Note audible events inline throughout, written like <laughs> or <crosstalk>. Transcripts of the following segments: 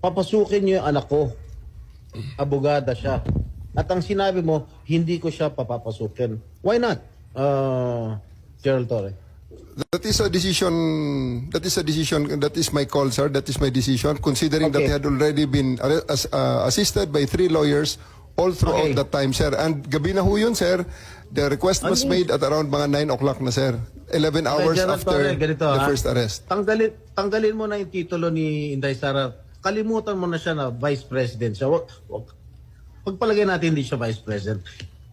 papasukin niyo yung anak ko. Abogada siya. At ang sinabi mo, hindi ko siya papapasukin. Why not? Uh, Gerald Torre. That is a decision. That is a decision. That is my call, sir. That is my decision. Considering that Okay. he had already been uh, assisted by three lawyers all throughout Okay. that time, sir. And gabi na ho yun, sir. The request was Ano? made at around mga 9 o'clock na, sir. 11 hours Gerald after Torre, ganito, the ha? first arrest. Tanggalin, tanggalin mo na yung titulo ni Inday Sara. Kalimutan mo na siya na Vice President siya. Pagpalagay natin hindi siya Vice President.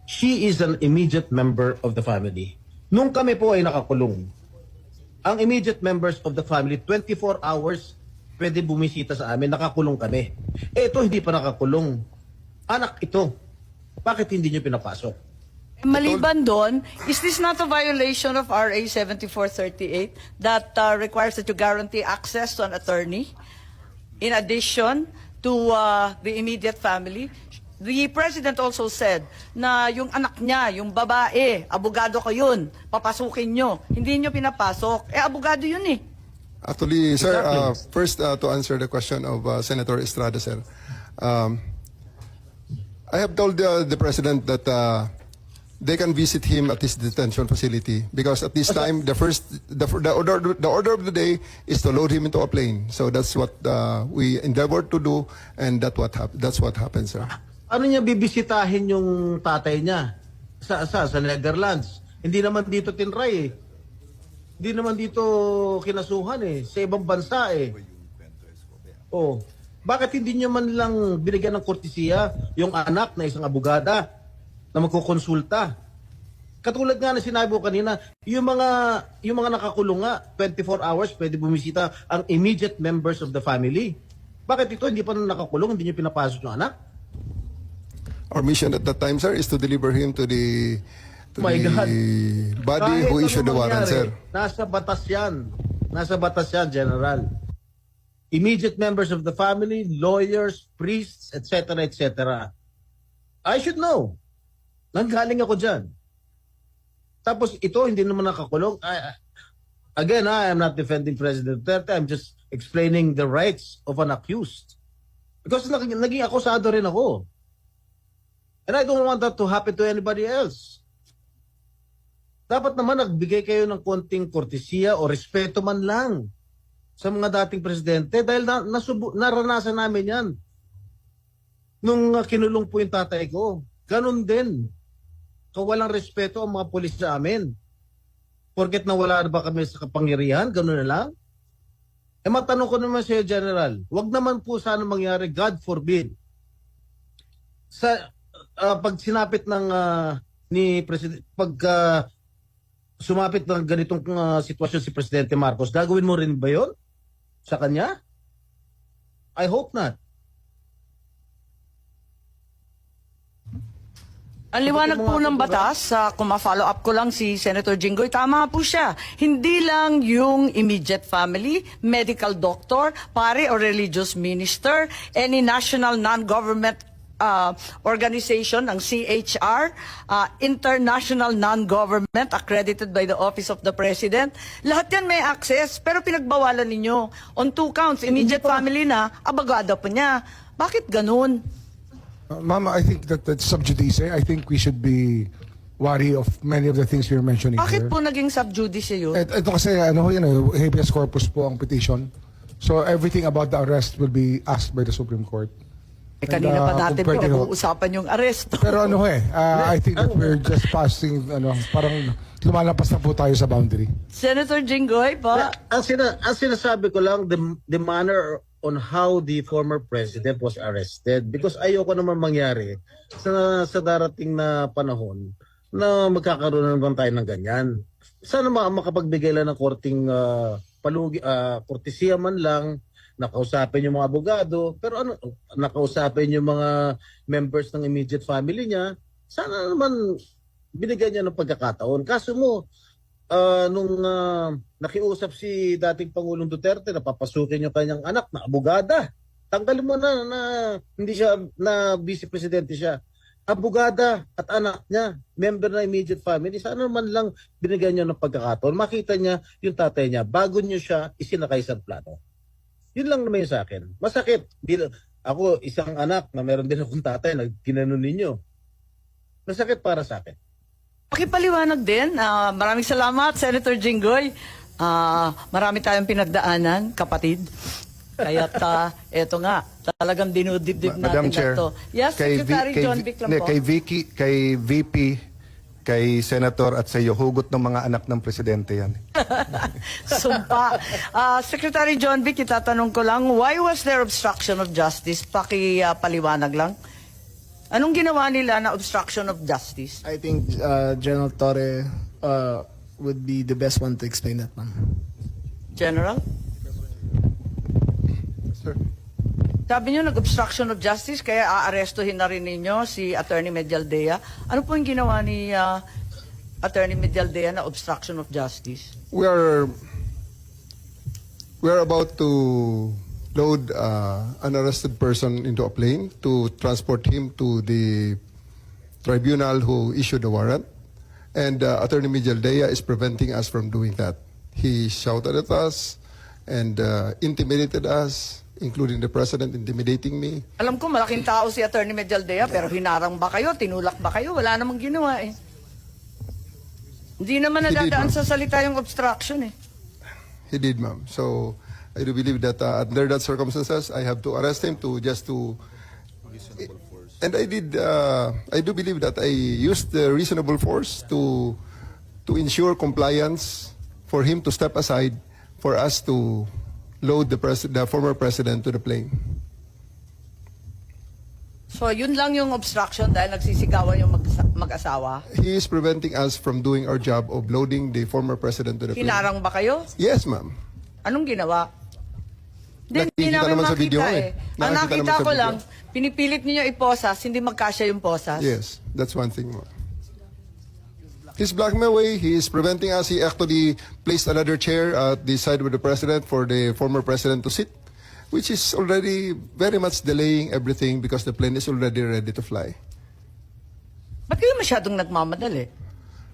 She is an immediate member of the family. Nung kami po ay nakakulong, ang immediate members of the family, 24 hours pwede bumisita sa amin, nakakulong kami. Eh, ito hindi pa nakakulong. Anak ito. Bakit hindi nyo pinapasok? Eh, Maliban doon, is this not a violation of RA 7438 that uh, requires that you guarantee access to an attorney in addition to uh, the immediate family? The president also said na yung anak niya, yung babae, abogado ko yun, papasukin nyo. Hindi nyo pinapasok. Eh, abogado yun eh. Actually, sir, uh, first uh, to answer the question of uh, Senator Estrada, sir. Um, I have told the, the president that uh, they can visit him at his detention facility because at this time the first the, the order the order of the day is to load him into a plane. So that's what uh, we endeavored to do, and that what hap- that's what happened, sir. ano niya bibisitahin yung tatay niya sa sa sa Netherlands. Hindi naman dito tinray eh. Hindi naman dito kinasuhan eh. Sa ibang bansa eh. Oh. Bakit hindi niyo man lang binigyan ng kortesiya yung anak na isang abogada na magkukonsulta? Katulad nga na sinabi ko kanina, yung mga yung mga nakakulong nga 24 hours pwede bumisita ang immediate members of the family. Bakit ito hindi pa nakakulong, hindi niyo pinapasok yung anak? Our mission at that time, sir, is to deliver him to the to My the God. body Kahit who ano issued the warrant, mangyari, sir. Nasa batas yan. Nasa batas yan, General. Immediate members of the family, lawyers, priests, etc., etc. I should know. Nanggaling ako dyan. Tapos ito, hindi naman nakakulong. I, again, I am not defending President Duterte. I'm just explaining the rights of an accused. Because naging, naging akusado rin ako. And I don't want that to happen to anybody else. Dapat naman nagbigay kayo ng konting kortesiya o respeto man lang sa mga dating presidente dahil na, nasubu, naranasan namin yan. Nung uh, kinulong po yung tatay ko, ganun din. Kawalang respeto ang mga pulis sa amin. Porket nawala na ba kami sa kapangyarihan, ganun na lang. Eh matanong ko naman sa General, wag naman po sana mangyari, God forbid. Sa ah, pag sinapit ng ah, ni President, pag ah, sumapit ng ganitong ah, sitwasyon si Presidente Marcos, gagawin mo rin ba yon sa kanya? I hope not. Ang liwanag po ng batas, sa kung ma-follow up ko lang si Senator Jinggoy, tama po siya. Hindi lang yung immediate family, medical doctor, pare or religious minister, any national non-government uh, organization, ang CHR, uh, international non-government accredited by the Office of the President. Lahat yan may access, pero pinagbawalan ninyo. On two counts, immediate family na, abagada pa niya. Bakit ganun? Uh, Ma'am, I think that that's sub judice. I think we should be wary of many of the things you're mentioning Bakit here. po naging sub-judice yun? Et, ito kasi ano yun, eh, habeas corpus po ang petition. So everything about the arrest will be asked by the Supreme Court. Eh, kanina And, pa uh, natin kung pwede pinag-uusapan yung arresto. <laughs> Pero ano ho eh, uh, I think that <laughs> we're just passing, ano, parang lumalapas na po tayo sa boundary. Senator Jinggoy, pa. ang, sina, ang sinasabi ko lang, the, the manner on how the former president was arrested because ayoko naman mangyari sa, sa darating na panahon na magkakaroon na naman tayo ng ganyan. Sana ma makapagbigay lang ng korting ah, palugi, ah, kortesiya man lang, nakausapin yung mga abogado, pero ano, nakausapin yung mga members ng immediate family niya, sana naman binigyan niya ng pagkakataon. Kaso mo, ah, nung ah, nakiusap si dating Pangulong Duterte na papasukin yung kanyang anak na abogada. Tanggalin mo na na hindi siya na vice presidente siya. Abogada at anak niya, member na immediate family, sana naman lang binigyan niya ng pagkakataon. Makita niya yung tatay niya bago niyo siya isinakay sa plano. Yun lang naman yung sa akin. Masakit. Ako, isang anak na meron din akong tatay na ginanon ninyo. Masakit para sa akin. Pakipaliwanag din. Ah, maraming salamat, Senator Jinggoy. Ah, marami tayong pinagdaanan, kapatid. Kaya ta, eto nga, talagang dinudibdib Ma- natin Madam Chair, na to. Yes, kay, Secretary V- kay, John Vic lang hindi, po. kay Vicky, kay VP, kay Senator at sa iyo, hugot ng mga anak ng presidente yan. <laughs> Sumpa. Ah, Secretary John Vic, itatanong ko lang, why was there obstruction of justice? Paki-paliwanag lang. Anong ginawa nila na obstruction of justice? I think uh, General Torre uh, would be the best one to explain that, ma'am. General? Sir. Sabi niyo nag-obstruction of justice kaya aarestuhin na rin ninyo si Attorney Medialdea. Ano po yung ginawa ni ah, Attorney Medialdea na obstruction of justice? We are we are about to load uh, an arrested person into a plane to transport him to the tribunal who issued the warrant. And uh, Attorney Mijaldea is preventing us from doing that. He shouted at us and uh, intimidated us, including the president intimidating me. Alam ko malaking tao si Attorney Medialdea pero hinarang ba kayo? Tinulak ba kayo? Wala namang ginawa eh. Hindi naman nadadaan sa salita yung obstruction eh. He did, ma'am. So I do believe that uh, under that circumstances, I have to arrest him to just to. And I did. Uh, I do believe that I used the reasonable force to to ensure compliance for him to step aside for us to load the pres- the former president to the plane. So yun lang yung obstruction dahil nagsisigawan yung mag- mag-asawa. He is preventing us from doing our job of loading the former president to the plane. Hinarang ba kayo? Yes, ma'am. Anong ginawa? Hindi, hindi Nakikita namin naman sa makita video eh. eh. Ang Nakikita nakita naman sa ko video. lang, pinipilit niyo iposas, hindi magkasya yung posas. Yes, that's one thing. ma'am. He's blocking my way. He is preventing us. He actually placed another chair at the side with the president for the former president to sit, which is already very much delaying everything because the plane is already ready to fly. Ba't kayo masyadong nagmamadali?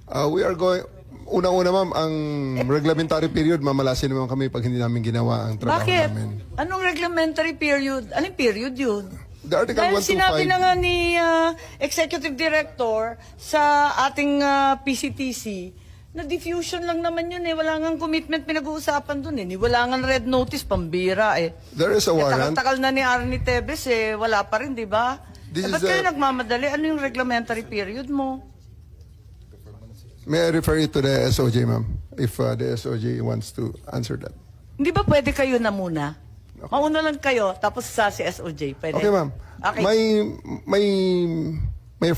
Uh, we are going. Unang-una, ma'am, ang reglementary period, mamalasin naman kami pag hindi namin ginawa ang trabaho Bakit? namin. Anong reglementary period? Anong period yun? The Article Dahil 125 sinabi na nga ni ah, Executive Director sa ating ah, PCTC na diffusion lang naman yun eh. Wala nga commitment pinag-uusapan dun eh. Ni Wala nga red notice, pambira eh. There is a Eh, warrant. Tagal-tagal na ni Arnie Tevez eh. Wala pa rin, di ba? This eh, ba't is kayo a- nagmamadali? Ano yung reglementary period mo? May I refer it to the SOJ, ma'am, if uh, the SOJ wants to answer that. Hindi ba pwede kayo na muna? Mauna lang kayo, tapos sa si SOJ. Pwede? Okay, ma'am. Okay. My my my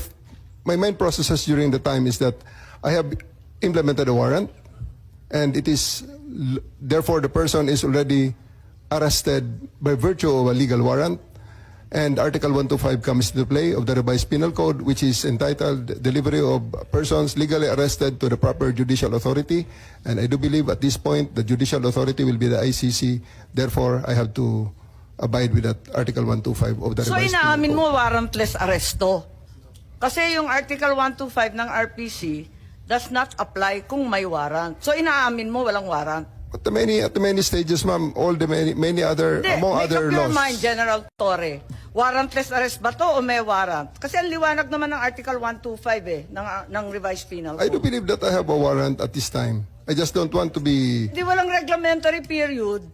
my main processes during the time is that I have implemented a warrant, and it is therefore the person is already arrested by virtue of a legal warrant. And Article 125 comes into play of the revised penal code, which is entitled Delivery of Persons Legally Arrested to the Proper Judicial Authority. And I do believe at this point the judicial authority will be the ICC. Therefore, I have to abide with that Article 125 of the So revised inaamin penal mo code. warrantless arresto. Kasi yung Article 125 ng RPC does not apply kung may warrant. So inaamin mo walang warrant. At the many at the many stages, ma'am, all the many many other Hindi, among make other up your laws. mind, General Torre. Warrantless arrest ba to o may warrant? Kasi ang liwanag naman ng Article 125 eh, ng, ng revised penal I do code. believe that I have a warrant at this time. I just don't want to be Hindi walang reglementary period.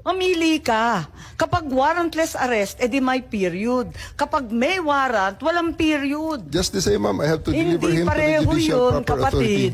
Mamili ka. Kapag warrantless arrest, edi may period. Kapag may warrant, walang period. just the same, ma'am. I have to deliver Hindi him to the pareho judicial yun, proper authority. kapatid.